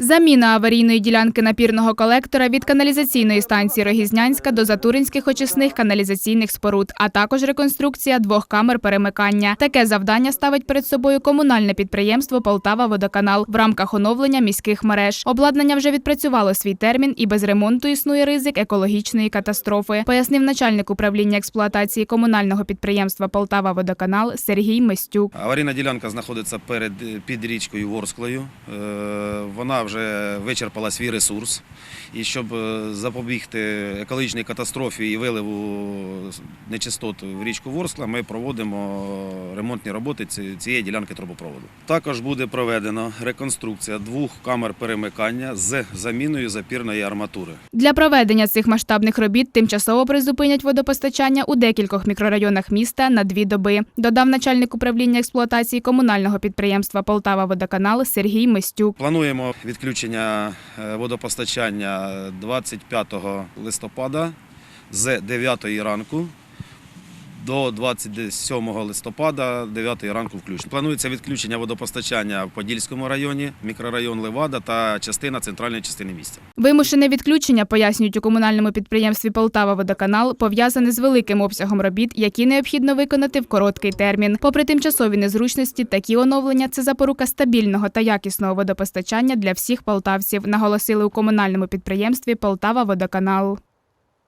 Заміна аварійної ділянки напірного колектора від каналізаційної станції Рогізнянська до Затуринських очисних каналізаційних споруд, а також реконструкція двох камер перемикання. Таке завдання ставить перед собою комунальне підприємство Полтава Водоканал в рамках оновлення міських мереж. Обладнання вже відпрацювало свій термін, і без ремонту існує ризик екологічної катастрофи, пояснив начальник управління експлуатації комунального підприємства Полтава Водоканал Сергій Мистюк. Аварійна ділянка знаходиться перед під річкою Ворсклою. Е, Вона вже вичерпала свій ресурс. І щоб е, запобігти екологічній катастрофі і виливу нечистот в річку Ворскла, ми проводимо ремонтні роботи ці- цієї ділянки трубопроводу. Також буде проведено реконструкція двох камер перемикання з заміною запірної арматури. Для проведення цих масштабних робіт тимчасово призупинять водопостачання у декількох мікрорайонах міста на дві доби, додав начальник управління експлуатації комунального підприємства Полтава Водоканал Сергій Мистюк. Плануємо відключення е, водопостачання 25 листопада з 9 ранку до 27 листопада 9 ранку включно. Планується відключення водопостачання в Подільському районі, мікрорайон Левада та частина центральної частини міста. Вимушене відключення, пояснюють у комунальному підприємстві Полтава Водоканал, пов'язане з великим обсягом робіт, які необхідно виконати в короткий термін. Попри тимчасові незручності, такі оновлення це запорука стабільного та якісного водопостачання для всіх полтавців, наголосили у комунальному підприємстві Полтава Водоканал.